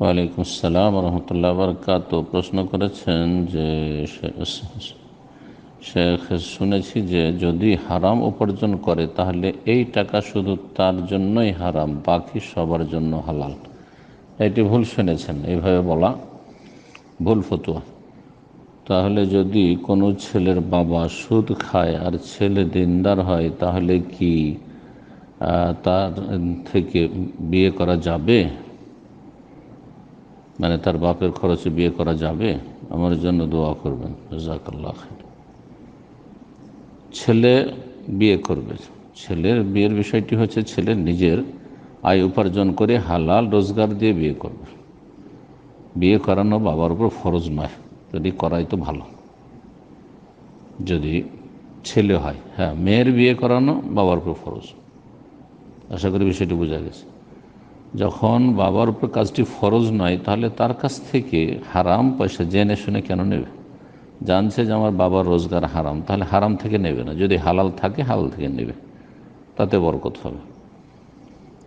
ওয়ালাইকুম আসসালাম রহমতুল্লাহ বরকাত প্রশ্ন করেছেন যে শেখ, শুনেছি যে, যদি হারাম উপার্জন করে, তাহলে এই টাকা শুধু তার জন্যই হারাম, বাকি সবার জন্য হালাল। এটি ভুল শুনেছেন, এইভাবে বলা ভুল ফতুয়া। তাহলে যদি কোনো ছেলের বাবা সুদ খায় আর ছেলে দিনদার হয়, তাহলে কি তার থেকে বিয়ে করা যাবে? মানে তার বাপের খরচে বিয়ে করা যাবে, আমার জন্য দোয়া করবেন। জাকাল্লাহ ছেলে বিয়ে করবে। ছেলের বিয়ের বিষয়টি হচ্ছে ছেলে নিজের আয় উপার্জন করে হালাল রোজগার দিয়ে বিয়ে করবে। বিয়ে করানো বাবার উপর ফরজ নয়, যদি করাই তো ভালো। যদি ছেলে হয় হ্যাঁ মেয়ের বিয়ে করানো বাবার উপর ফরজ। আশা করি বিষয়টি বোঝা গেছে। যখন বাবার উপর কাজটি ফরজ নয়, তাহলে তার কাছ থেকে হারাম পয়সা জেনে শুনে কেন নেবে? জানছে যে আমার বাবার রোজগার হারাম, তাহলে হারাম থেকে নেবে না। যদি হালাল থাকে, হালাল থেকে নেবে। তাতে বরকত হবে।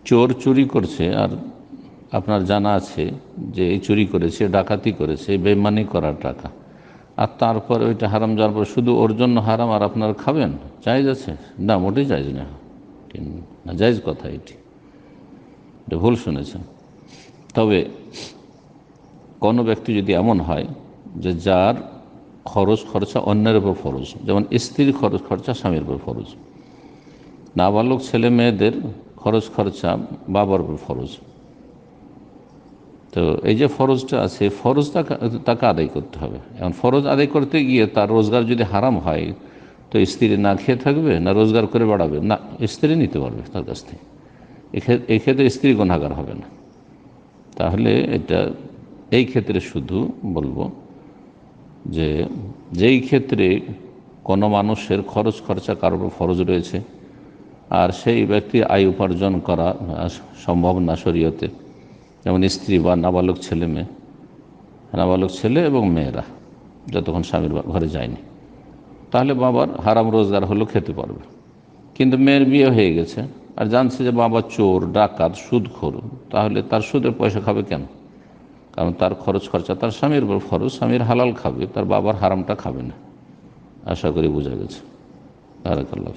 চোর চুরি করছে, আর আপনার জানা আছে যে এই চুরি করেছে, ডাকাতি করেছে বেমানি করার টাকা। আর তারপর ওইটা হারাম যাওয়ার পর শুধু ওর জন্য হারাম, আর আপনার খাবেন? চাইজ আছে? না, মোটেই চাইজ না, জায়জ কথা এটি। এটা ভুল শুনেছেন। তবে কোনো ব্যক্তি যদি এমন হয় যে যার খরচ খরচা অন্যের উপর ফরজ, যেমন স্ত্রীর খরচ খরচা স্বামীর উপর ফরজ, নাবালক ছেলে মেয়েদের খরচ খরচা বাবার উপর ফরজ। তো এই যে ফরজটা আছে ফরজ তাকে আদায় করতে হবে। এখন ফরজ আদায় করতে গিয়ে তার রোজগার যদি হারাম হয়, তো স্ত্রী না খেয়ে থাকবে, না রোজগার করে বাড়াবে, না, স্ত্রী নিতে পারবে তার কাছ থেকে। এক্ষেত্রে স্ত্রী গণাগার হবে না। তাহলে এটা, এই ক্ষেত্রে শুধু বলব যে, যেই ক্ষেত্রে কোনো মানুষের খরচ খরচা কারোর ফরজ রয়েছে, আর সেই ব্যক্তি আয় উপার্জন করা সম্ভব না শরীয়তে। যেমন স্ত্রী বা নাবালক ছেলে মেয়ে। নাবালক ছেলে এবং মেয়েরা, যতক্ষণ স্বামীর ঘরে যায়নি। তাহলে বাবার হারাম রোজগার হলেও খেতে পারবে। কিন্তু মেয়ের বিয়ে হয়ে গেছে। আর জানছে যে বাবা চোর, ডাকাত সুদ খোর তাহলে তার সুদের পয়সা খাবে কেন? কারণ তার খরচ খরচা, তার স্বামীর খরচ, স্বামীর হালাল খাবে, তার বাবার হারামটা খাবে না। আশা করি বোঝা গেছে। বারাকাল্লাহ